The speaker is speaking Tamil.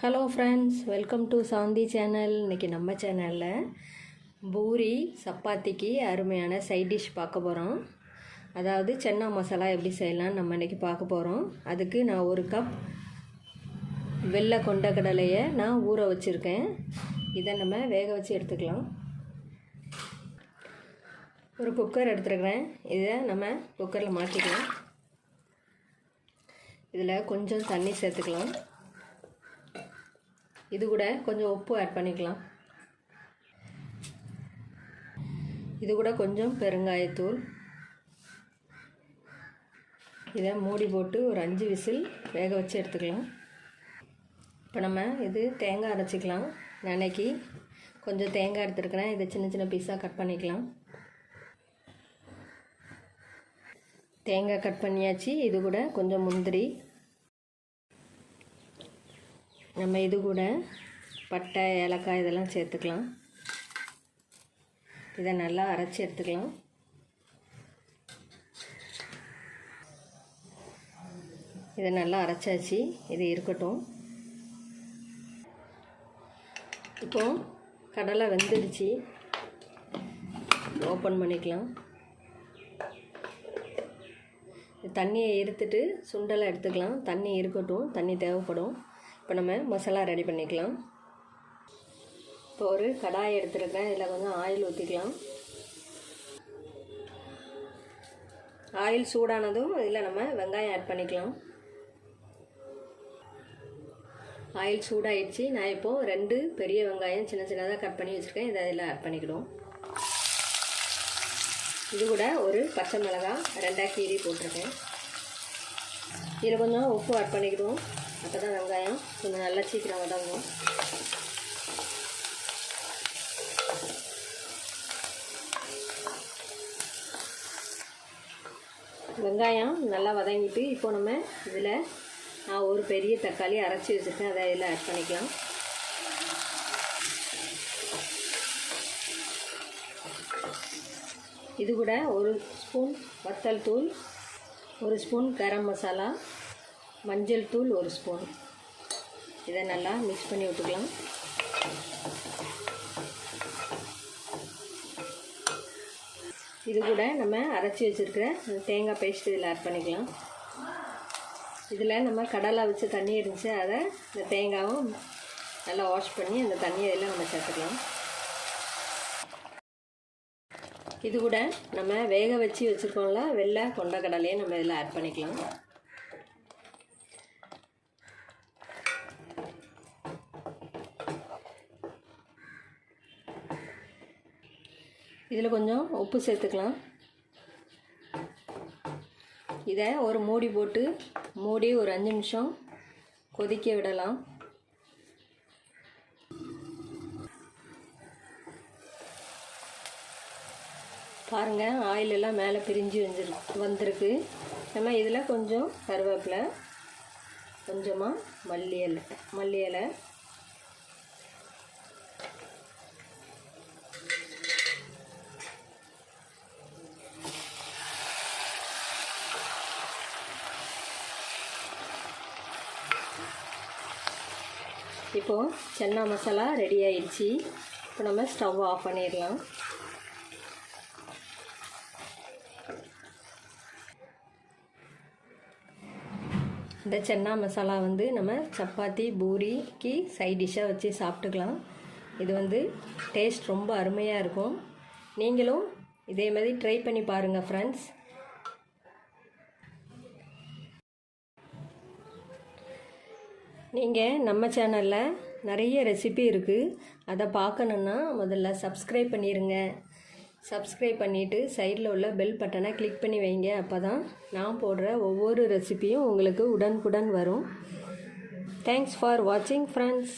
Hello friends welcome to Shanti channel இன்றைக்கி நம்ம சேனலில் பூரி சப்பாத்திக்கு அருமையான சைட் டிஷ் பார்க்க போகிறோம் அதாவது சென்னா மசாலா எப்படி செய்யலாம்னு நம்ம இன்றைக்கி பார்க்க போகிறோம் அதுக்கு நான் ஒரு கப் வெள்ளை கொண்ட கடலையை நான் ஊற வச்சுருக்கேன். இதை நம்ம வேக வச்சு எடுத்துக்கலாம். ஒரு குக்கர் எடுத்துருக்குறேன். இதை நம்ம குக்கரில் மாற்றிக்கலாம் இதில் கொஞ்சம் தண்ணி சேர்த்துக்கலாம். இது கூட கொஞ்சம் உப்பு ஆட் பண்ணிக்கலாம். இது கூட கொஞ்சம் பெருங்காயத்தூள். இதை மூடி போட்டு ஒரு அஞ்சு விசில் வேக வச்சு எடுத்துக்கலாம். இப்போ நம்ம இது தேங்காய் அரைச்சிக்கலாம். நினைக்கி கொஞ்சம் தேங்காய் எடுத்துருக்கிறேன். இதை சின்ன சின்ன பீஸாக கட் பண்ணிக்கலாம். தேங்காய் கட் பண்ணியாச்சு. இது கூட கொஞ்சம் முந்திரி நம்ம இது கூட பட்டை ஏலக்காய் இதெல்லாம் சேர்த்துக்கலாம். இதை நல்லா அரைச்சி எடுத்துக்கலாம். இதை நல்லா அரைச்சாச்சு. இது இருக்கட்டும். இப்போ கடலை வெந்துடுச்சு. ஓப்பன் பண்ணிக்கலாம். தண்ணியை எடுத்துட்டு சுண்டலை எடுத்துக்கலாம். தண்ணி இருக்கட்டும். தண்ணி தேவைப்படும். இப்போ நம்ம மசாலா ரெடி பண்ணிக்கலாம். இப்போ ஒரு கடாய் எடுத்துருக்கேன் இதில் கொஞ்சம் ஆயில் ஊற்றிக்கலாம் ஆயில் சூடானதும் இதில் நம்ம வெங்காயம் ஆட் பண்ணிக்கலாம். ஆயில் சூடாயிடுச்சு. நான் இப்போது ரெண்டு பெரிய வெங்காயம் சின்ன சின்னதாக கட் பண்ணி வச்சுருக்கேன். இதை இதில் ஆட் பண்ணிக்கிடுவோம். இது கூட ஒரு பச்சை மிளகாய் ரெண்டாக கீரி போட்டிருக்கேன். இதில் கொஞ்சம் உப்பு ஆட் பண்ணிக்கிடுவோம். அப்போ தான் வெங்காயம் கொஞ்சம் நல்லா சீக்கிரம் வதங்கும். வெங்காயம் நல்லா வதங்கிட்டு இப்போ நம்ம இதில் நான் ஒரு பெரிய தக்காளி அரைச்சி வச்சுருக்கேன். அதை இதில் ஆட் பண்ணிக்கலாம். இது கூட ஒரு ஸ்பூன் வத்தல் தூள் ஒரு ஸ்பூன் கரம் மசாலா மஞ்சள் தூள் ஒரு ஸ்பூன். இதை நல்லா மிக்ஸ் பண்ணி விட்டுக்கலாம். இது கூட நம்ம அரைச்சி வச்சுருக்கிற தேங்காய் பேஸ்ட் இதில் ஆட் பண்ணிக்கலாம். இதில் நம்ம கடலை வச்சு தண்ணி இருந்துச்சு அதை இந்த தேங்காவும் நல்லா வாஷ் பண்ணி அந்த தண்ணியை இதில் நம்ம சேர்த்துக்கலாம். இது கூட நம்ம வேக வச்சு வச்சுருக்கோம்ல வெள்ளை கொண்ட கடலையை நம்ம இதில் ஆட் பண்ணிக்கலாம். இதில் கொஞ்சம் உப்பு சேர்த்துக்கலாம். இதை ஒரு மூடி போட்டு மூடி ஒரு அஞ்சு நிமிஷம் கொதிக்க விடலாம். பாருங்கள் ஆயில் எல்லாம் மேலே பிரிஞ்சு வந்துரு வந்திருக்கு. நம்ம இதில் கொஞ்சம் கருவேப்பிலை கொஞ்சமாக மல்லி இலை மல்லி இலை இப்போது சென்னா மசாலா ரெடி ஆயிடுச்சு. இப்போ நம்ம ஸ்டவ் ஆஃப் பண்ணிடலாம். இந்த சென்னா மசாலா வந்து நம்ம சப்பாத்தி பூரிக்கு சைட் டிஷ்ஷாக வச்சு சாப்பிட்டுக்கலாம். இது வந்து டேஸ்ட் ரொம்ப அருமையாக இருக்கும். நீங்களும் இதே மாதிரி ட்ரை பண்ணி பாருங்கள் ஃப்ரெண்ட்ஸ் நீங்கள் நம்ம சேனலில் நிறைய ரெசிபி இருக்குது அதை பார்க்கணுன்னா முதல்ல சப்ஸ்கிரைப் பண்ணிடுங்க சப்ஸ்கிரைப் பண்ணிவிட்டு சைடில் உள்ள பெல் பட்டனை கிளிக் பண்ணி வைங்க. அப்போ தான் நான் போடுற ஒவ்வொரு ரெசிபியும் உங்களுக்கு உடனுக்குடன் வரும். தேங்க்ஸ் ஃபார் வாட்சிங் ஃப்ரெண்ட்ஸ்